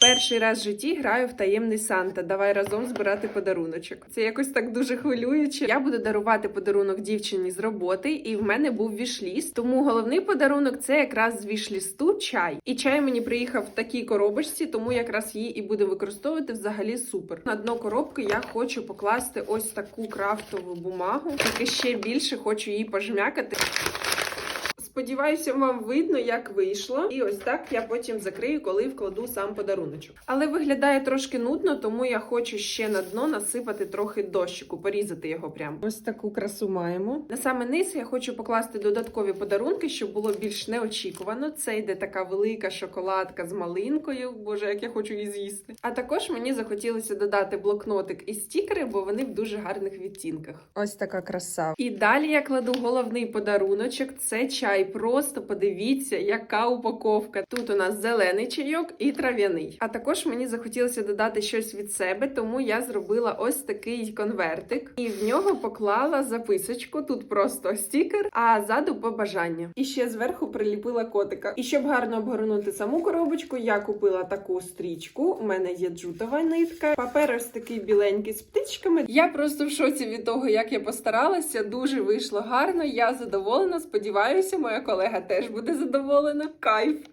Перший раз в житті граю в таємний Санта. Давай разом збирати подаруночок. Це якось так дуже хвилююче. Я буду дарувати подарунок дівчині з роботи, і в мене був вішліст. Тому головний подарунок це якраз з вішлісту чай. І чай мені приїхав в такій коробочці, тому якраз її і буду використовувати взагалі супер. На дно коробки я хочу покласти ось таку крафтову бумагу, тільки ще більше хочу її пожмякати. Сподіваюся, вам видно, як вийшло. І ось так я потім закрию, коли вкладу сам подаруночок. Але виглядає трошки нудно, тому я хочу ще на дно насипати трохи дощику, порізати його прямо. Ось таку красу маємо. На саме низ я хочу покласти додаткові подарунки, щоб було більш неочікувано. Це йде така велика шоколадка з малинкою. Боже, як я хочу її з'їсти. А також мені захотілося додати блокнотик і стікери, бо вони в дуже гарних відтінках. Ось така краса. І далі я кладу головний подаруночок. Це чай. Просто подивіться, яка упаковка. Тут у нас зелений чайок і трав'яний. А також мені захотілося додати щось від себе, тому я зробила ось такий конвертик, і в нього поклала записочку. Тут просто стікер, а ззаду побажання. І ще зверху приліпила котика. І щоб гарно обгорнути саму коробочку, я купила таку стрічку. У мене є джутова нитка. Папер ось такий біленький з птичками. Я просто в шоці від того, як я постаралася. Дуже вийшло гарно. Я задоволена. Сподіваюся, моя колега теж буде задоволена. Кайф.